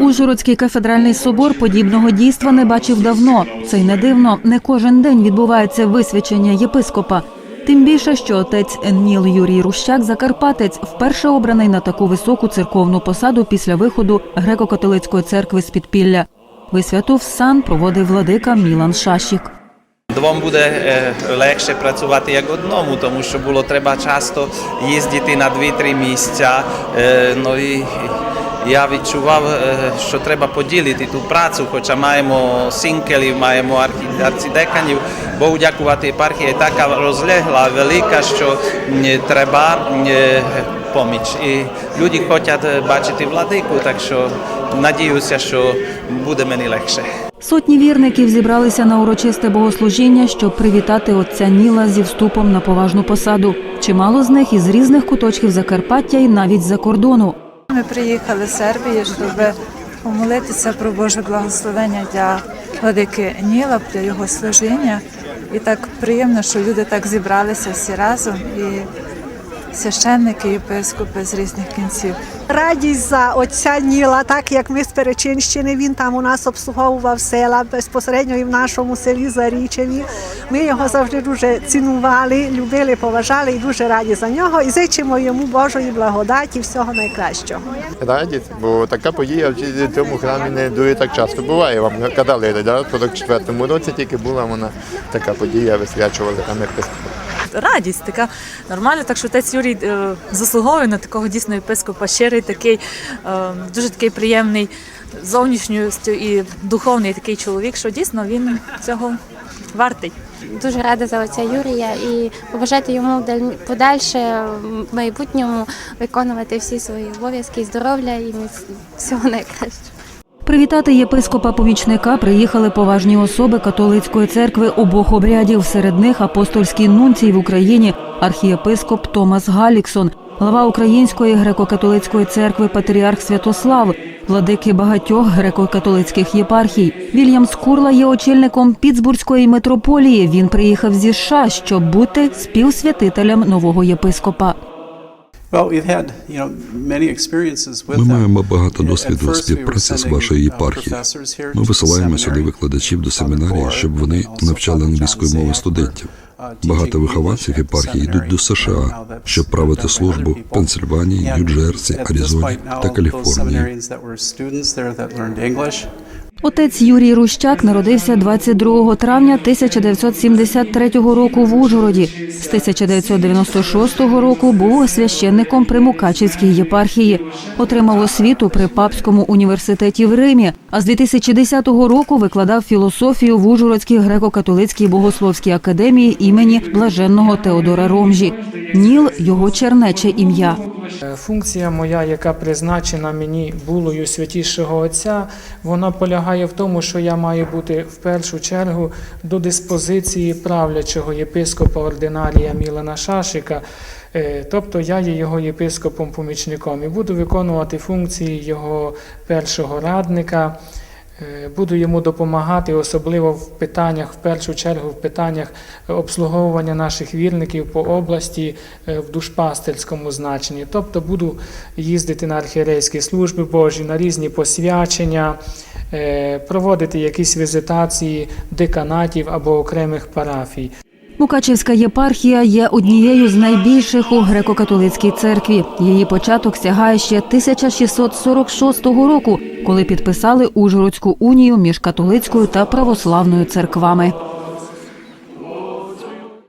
Ужгородський кафедральний собор подібного дійства не бачив давно. Це й не дивно. Не кожен день відбувається висвячення єпископа. Тим більше, що отець Ніл Юрій Рущак, Закарпатець, вперше обраний на таку високу церковну посаду після виходу греко-католицької церкви з підпілля. Висвяту в сан проводив владика Мілан Шашік. Двом буде е, легше працювати як одному, тому що було треба часто їздити на 2-3 місця. Е, ну і я відчував, е, що треба поділити ту працю, хоча маємо синкелів, маємо арцидеканів. Богу дякувати, єпархія така розлегла, велика, що треба е, поміч. І люди хочуть е, бачити владику, так що надіюся, що буде мені легше. Сотні вірників зібралися на урочисте богослужіння, щоб привітати отця Ніла зі вступом на поважну посаду. Чимало з них із різних куточків Закарпаття і навіть з-за кордону. Ми приїхали з Сербії, щоб помолитися про Боже благословення для владики Ніла, для його служіння. І так приємно, що люди так зібралися всі разом, і священники, єпископи з різних кінців. Радість за отця Ніла, так як ми з Перечинщини, він там у нас обслуговував села безпосередньо і в нашому селі Зарічеві. Ми його завжди дуже цінували, любили, поважали і дуже раді за нього. І зичимо йому Божої благодаті, всього найкращого. Радість, бо така подія в цьому храмі не дуже так часто буває. Вам казали, да? в 44-му році тільки була вона така подія, висвячували там епископа. Радість така нормальна. Так що отець Юрій е, заслуговує на такого дійсно єпископа, щирий, такий, е, дуже такий приємний зовнішньостю і духовний такий чоловік, що дійсно він цього вартий. Дуже рада за отця Юрія і побажати йому подальше в майбутньому виконувати всі свої обов'язки, здоров'я і всього найкращого. Привітати єпископа-помічника приїхали поважні особи католицької церкви обох обрядів. Серед них апостольський нунцій в Україні, архієпископ Томас Галіксон, глава Української греко-католицької церкви Патріарх Святослав, владики багатьох греко-католицьких єпархій. Вільям Скурла є очільником Пітсбурзької митрополії. Він приїхав зі США, щоб бути співсвятителем нового єпископа. Ми маємо багато досвіду співпраці з uh, єпархією. Ми висилаємо сюди викладачів до семінарії, щоб вони навчали англійської мови студентів. uh, Багато вихованців єпархії йдуть до. США, щоб правити службу в. Пенсильванії, Нью-Джерсі, Аризоні та Каліфорнії. Отець Юрій Рущак народився 22 травня 1973 року в Ужгороді. З 1996 року був священником при Мукачівській єпархії. Отримав освіту при Папському університеті в Римі. А з 2010 року викладав філософію в Ужгородській греко-католицькій богословській академії імені блаженного Теодора Ромжі. Ніл його чернече ім'я. Е, Функція моя, яка призначена мені булою святішого Отця, вона полягає в тому, що я маю бути в першу чергу до диспозиції правлячого єпископа ординарія Мілана Шашика. Е, Тобто я є його єпископом-помічником і буду виконувати функції його першого радника. Е, Буду йому допомагати, особливо в питаннях, в першу чергу, в питаннях обслуговування наших вірників по області е, в душпастерському значенні. Тобто буду їздити на архієрейські служби Божі, на різні посвячення, проводити якісь візитації деканатів або окремих парафій. Мукачівська єпархія є однією з найбільших у греко-католицькій церкві. Її початок сягає ще 1646 року, коли підписали Ужгородську унію між католицькою та православною церквами.